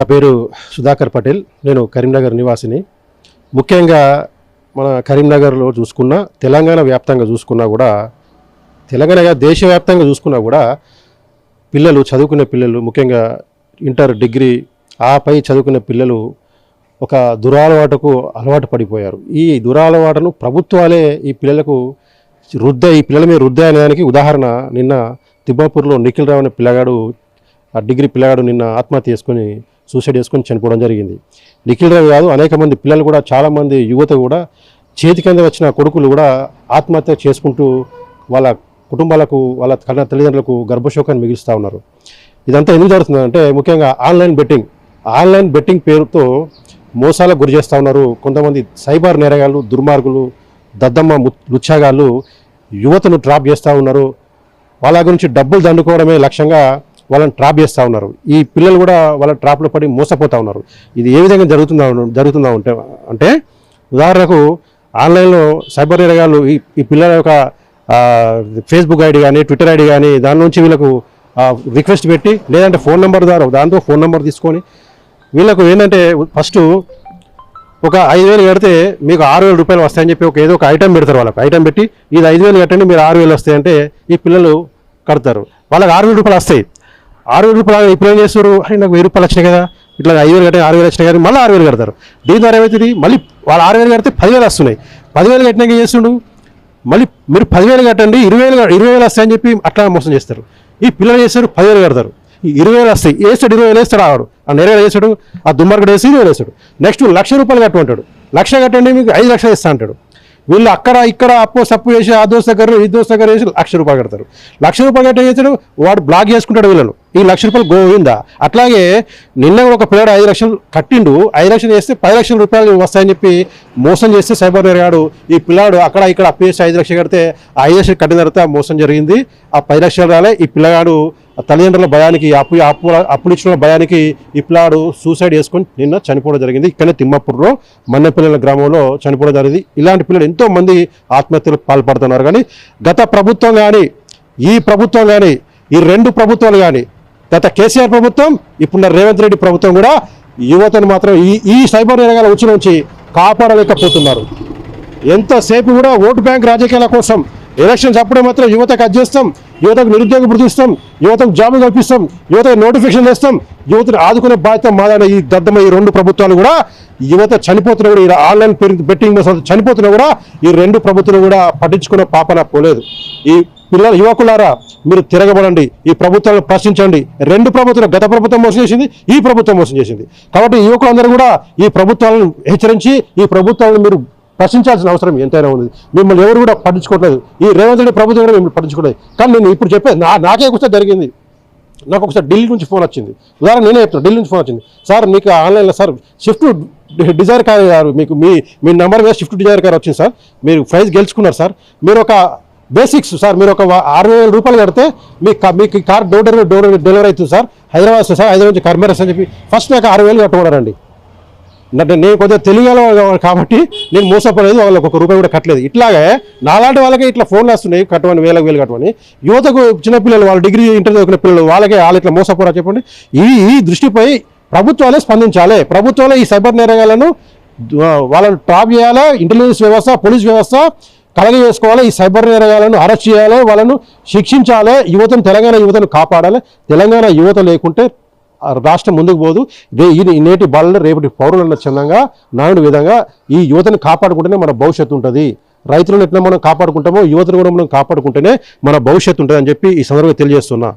నా పేరు సుధాకర్ పటేల్. నేను కరీంనగర్ నివాసిని. ముఖ్యంగా మన కరీంనగర్లో చూసుకున్నా తెలంగాణ వ్యాప్తంగా చూసుకున్నా కూడా తెలంగాణ దేశవ్యాప్తంగా చూసుకున్నా కూడా పిల్లలు చదువుకునే పిల్లలు ముఖ్యంగా ఇంటర్ డిగ్రీ ఆపై చదువుకునే పిల్లలు ఒక దురలవాటుకు అలవాటు పడిపోయారు. ఈ దురలవాటును ప్రభుత్వాలే ఈ పిల్లలకు రుద్ద ఈ పిల్లల మీద రుద్ద అనేదానికి ఉదాహరణ నిన్న తిబ్బాపూర్లో నిఖిల్ రావు అనే పిల్లగాడు ఆ డిగ్రీ పిల్లగాడు నిన్న ఆత్మహత్య చేసుకొని సూసైడ్ చేసుకొని చనిపోవడం జరిగింది. నిఖిల్ రావు కాదు అనేక మంది పిల్లలు కూడా చాలామంది యువత కూడా చేతి కింద వచ్చిన కొడుకులు కూడా ఆత్మహత్య చేసుకుంటూ వాళ్ళ కుటుంబాలకు వాళ్ళ కన్న తల్లిదండ్రులకు గర్భశోకాన్ని మిగిలిస్తూ ఉన్నారు. ఇదంతా ఎందుకు జరుగుతుందంటే ముఖ్యంగా ఆన్లైన్ బెట్టింగ్. ఆన్లైన్ బెట్టింగ్ పేరుతో మోసాలకు గురి చేస్తూ ఉన్నారు కొంతమంది సైబర్ నేరగాళ్ళు దుర్మార్గులు దద్దమ్మ ము- లుచ్చాగాళ్ళు. యువతను ట్రాప్ చేస్తూ ఉన్నారు. వాళ్ళ గురించి డబ్బులు దండుకోవడమే లక్ష్యంగా వాళ్ళని ట్రాప్ చేస్తూ ఉన్నారు. ఈ పిల్లలు కూడా వాళ్ళ ట్రాప్లో పడి మోసపోతూ ఉన్నారు. ఇది ఏ విధంగా జరుగుతుందా జరుగుతుందా ఉంటే అంటే ఉదాహరణకు ఆన్లైన్లో సైబర్ నేరగాళ్ళు ఈ ఈ పిల్లల యొక్క ఫేస్బుక్ ఐడి కానీ ట్విట్టర్ ఐడి కానీ దాని నుంచి వీళ్ళకు రిక్వెస్ట్ పెట్టి లేదంటే ఫోన్ నెంబర్ ద్వారా దాంతో ఫోన్ నెంబర్ తీసుకొని వీళ్ళకు ఏంటంటే ఫస్ట్ ఒక ఐదు వేలు కడితే మీకు ఆరు వేల రూపాయలు వస్తాయని చెప్పి ఒక ఏదో ఒక ఐటెం పెడతారు వాళ్ళకి. ఐటెం పెట్టి ఇది ఐదు వేలు కట్టండి మీరు ఆరు వేలు వస్తాయంటే ఈ పిల్లలు కడతారు. వాళ్ళకి ఆరు వేల రూపాయలు వస్తాయి. ఆరు వేల రూపాయలు ఇప్పుడు ఏం చేస్తారు అరే నాకు వెయ్యి రూపాయలు వచ్చినాయి కదా. ఇట్లా ఐదు వేలు కట్టే ఆరు వేలు వచ్చినాయి కానీ మళ్ళీ ఆరు వేలు కడతారు. దీని ద్వారా ఏమవుతుంది మళ్ళీ వాళ్ళు ఆరు వేలు కడితే పదివేలు వస్తున్నాయి. పదివేలు కట్టినాక ఏం చేస్తుండు? మళ్ళీ మీరు పదివేలు కట్టండి ఇరవై వేలు ఇరవై వేలు వస్తాయని చెప్పి అట్లా మోసం చేస్తారు. ఈ పిల్లలు చేస్తారు? పదివేలు కడతారు. ఇరవై వేలు వస్తాయి. వేస్తాడు ఇరవై వేలు వేస్తాడు ఆడు ఆ నెరవేలు వేసాడు ఆ దుమ్మర్గడు వేసి ఇరవై వేలు వేస్తాడు. నెక్స్ట్ లక్ష రూపాయలు కట్టమంటాడు లక్ష కట్టండి మీకు ఐదు లక్షలు ఇస్తా అంటాడు. వీళ్ళు అక్కడ ఇక్కడ అప్పు సప్పు చేసి ఆ దోస్త్ దగ్గర ఈ దోస్త దగ్గర వేసి లక్ష రూపాయలు కడతారు. లక్ష రూపాయలు కట్ట చేస్తాడు? వాడు బ్లాక్ చేసుకుంటాడు వీళ్ళను. ఈ లక్ష రూపాయలు గోవిందా. అట్లాగే నిన్న ఒక పిల్లడు ఐదు లక్షలు కట్టిండు. ఐదు లక్షలు వేస్తే పది లక్షల రూపాయలు వస్తాయని చెప్పి మోసం చేస్తే సైబర్ నేరగాడు ఈ పిల్లాడు అక్కడ ఇక్కడ అప్పేసి ఐదు లక్షలు కడితే ఆ ఐదు లక్షలు కట్టిన తర్వాత మోసం జరిగింది. ఆ పది లక్షలు రాలే. ఈ పిల్లగాడు తల్లిదండ్రుల భయానికి అప్పు అప్పు అప్పులు ఇచ్చిన భయానికి ఈ పిల్లాడు సూసైడ్ చేసుకొని నిన్న చనిపోవడం జరిగింది. ఇక్కడనే తిమ్మపూర్లో మన్నెపల్లెల గ్రామంలో చనిపోవడం జరిగింది. ఇలాంటి పిల్లలు ఎంతోమంది ఆత్మహత్యలు ఆత్మహత్యలకు పాల్పడుతున్నారు. కానీ గత ప్రభుత్వం కానీ ఈ ప్రభుత్వం కానీ ఈ రెండు ప్రభుత్వాలు కానీ గత కేసీఆర్ ప్రభుత్వం ఇప్పుడున్న రేవంత్ రెడ్డి ప్రభుత్వం కూడా యువతను మాత్రం ఈ ఈ సైబర్ నేరగాల ఉచి నుంచి కాపాడలేకపోతున్నారు. ఎంతసేపు కూడా ఓటు బ్యాంక్ రాజకీయాల కోసం ఎలక్షన్స్ అప్పుడే మాత్రం యువతకు అది చేస్తాం యువతకు నిరుద్యోగ వృద్ధిస్తాం యువతకు జాబులు కల్పిస్తాం యువతకు నోటిఫికేషన్ చేస్తాం యువతను ఆదుకునే బాధ్యత మాదైన ఈ దద్దమ ఈ రెండు ప్రభుత్వాలు కూడా యువత చనిపోతున్న కూడా ఈ ఆన్లైన్ బెట్టింగ్ చనిపోతున్నా కూడా ఈ రెండు ప్రభుత్వాలు కూడా పట్టించుకునే పాపన పోలేదు. ఈ పిల్లల యువకులారా మీరు తిరగబడండి. ఈ ప్రభుత్వాలను ప్రశ్నించండి. రెండు ప్రభుత్వాలు గత ప్రభుత్వం మోసం చేసింది ఈ ప్రభుత్వం మోసం చేసింది. కాబట్టి యువకులందరూ కూడా ఈ ప్రభుత్వాలను హెచ్చరించి ఈ ప్రభుత్వాలను మీరు ప్రశ్నించాల్సిన అవసరం ఎంతైనా ఉంది మిమ్మల్ని ఎవరు కూడా పట్టించుకోవట్లేదు. ఈ రేవంత్ రెడ్డి ప్రభుత్వం కూడా మిమ్మల్ని పట్టించుకోలేదు. కానీ నేను ఇప్పుడు చెప్పేది నా నాకే ఒకసారి జరిగింది. నాకు ఒకసారి ఢిల్లీ నుంచి ఫోన్ వచ్చింది. ఉదాహరణ నేనే చెప్తాను ఢిల్లీ నుంచి ఫోన్ వచ్చింది. సార్ మీకు ఆన్లైన్లో సార్ షిఫ్ట్ డిజైర్ కార్ మీకు మీ మీ నెంబర్ మీద షిఫ్ట్ డిజైర్ కార్ వచ్చింది సార్. మీరు ప్రైజ్ గెలుచుకున్నారు సార్. మీరు ఒక బేసిక్స్ సార్ మీరు ఒక ఆరు వేల రూపాయలు కడితే మీ మీకు car door delivery door delivery అవుతుంది సార్. హైదరాబాద్ సార్ హైదరాబాద్ నుంచి కర్మరస్ అని చెప్పి ఫస్ట్ నాకు ఆరు వేలు కట్టమన్నారండి అంటే నేను కొద్దిగా తెలియగల కాబట్టి నేను మోసపోలేదు వాళ్ళకి ఒక రూపాయి కూడా కట్టలేదు. ఇట్లాగే నాలాంటి వాళ్ళకే ఇట్లా ఫోన్లు వస్తున్నాయి కట్టమని వేలకు వేలు కట్టమని. యువతకు చిన్నపిల్లలు వాళ్ళు డిగ్రీ ఇంటర్ చదువుకునే పిల్లలు వాళ్ళకే వాళ్ళు ఇట్లా మోసపోరా చెప్పండి. ఈ ఈ దృష్టిపై ప్రభుత్వాలే స్పందించాలి. ప్రభుత్వాలే ఈ సైబర్ నేరగాలను వాళ్ళని ట్రాప్ చేయాలి? ఇంటెలిజెన్స్ వ్యవస్థ పోలీస్ వ్యవస్థ కలగ చేసుకోవాలి ఈ సైబర్ నేరగాలను అరెస్ట్ చేయాలి. వాళ్ళను శిక్షించాలి. యువతను తెలంగాణ యువతను కాపాడాలి. తెలంగాణ యువత లేకుంటే ఆ రాష్ట్రం ముందుకు పోదు. రే నేటి బాలలు రేపటి పౌరులు అన్న చందంగా నాయుడు విధంగా ఈ యువతను కాపాడుకుంటేనే మన భవిష్యత్తు ఉంటుంది. రైతులను ఎట్లా మనం కాపాడుకుంటామో యువతను కూడా మనం కాపాడుకుంటేనే మన భవిష్యత్తు ఉంటుంది అని చెప్పి ఈ సందర్భంగా తెలియజేస్తున్నా.